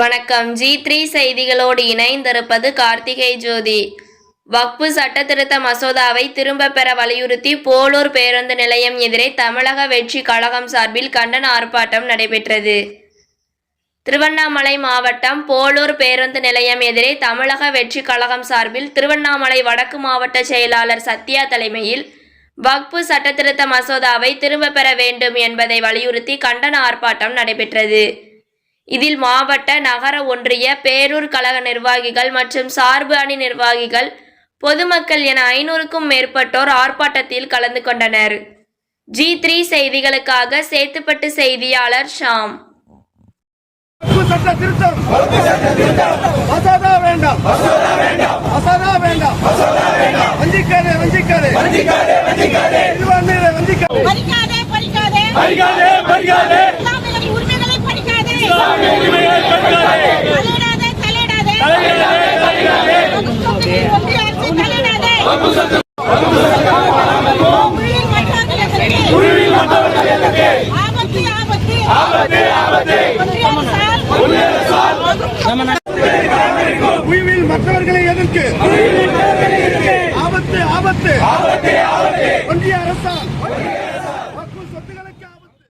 வணக்கம். G three செய்திகளோடு இணைந்திருப்பது கார்த்திகை ஜோதி. வக்பு சட்டத்திருத்த மசோதாவை திரும்ப பெற வலியுறுத்தி போலூர் பேருந்து நிலையம் எதிரே தமிழக வெற்றி கழகம் சார்பில் கண்டன ஆர்ப்பாட்டம் நடைபெற்றது. திருவண்ணாமலை மாவட்டம் போலூர் பேருந்து நிலையம் எதிரே தமிழக வெற்றி கழகம் சார்பில் திருவண்ணாமலை வடக்கு மாவட்ட செயலாளர் சத்யா தலைமையில் வக்பு சட்டத்திருத்த மசோதாவை திரும்ப பெற வேண்டும் என்பதை வலியுறுத்தி கண்டன ஆர்ப்பாட்டம் நடைபெற்றது. இதில் மாவட்ட நகர ஒன்றிய பேரூர் கழக நிர்வாகிகள் மற்றும் சார்பு அணி நிர்வாகிகள் பொதுமக்கள் என ஐநூறுக்கும் மேற்பட்டோர் ஆர்ப்பாட்டத்தில் கலந்து கொண்டனர். ஜி த்ரீ செய்திகளுக்காக சேத்துப்பட்டு செய்தியாளர் ஷாம். வேண்டாம். உய்வில் மற்றவர்களை எதிர்க்கு ஆபத்து ஆபத்து. ஒன்றிய அரசால்.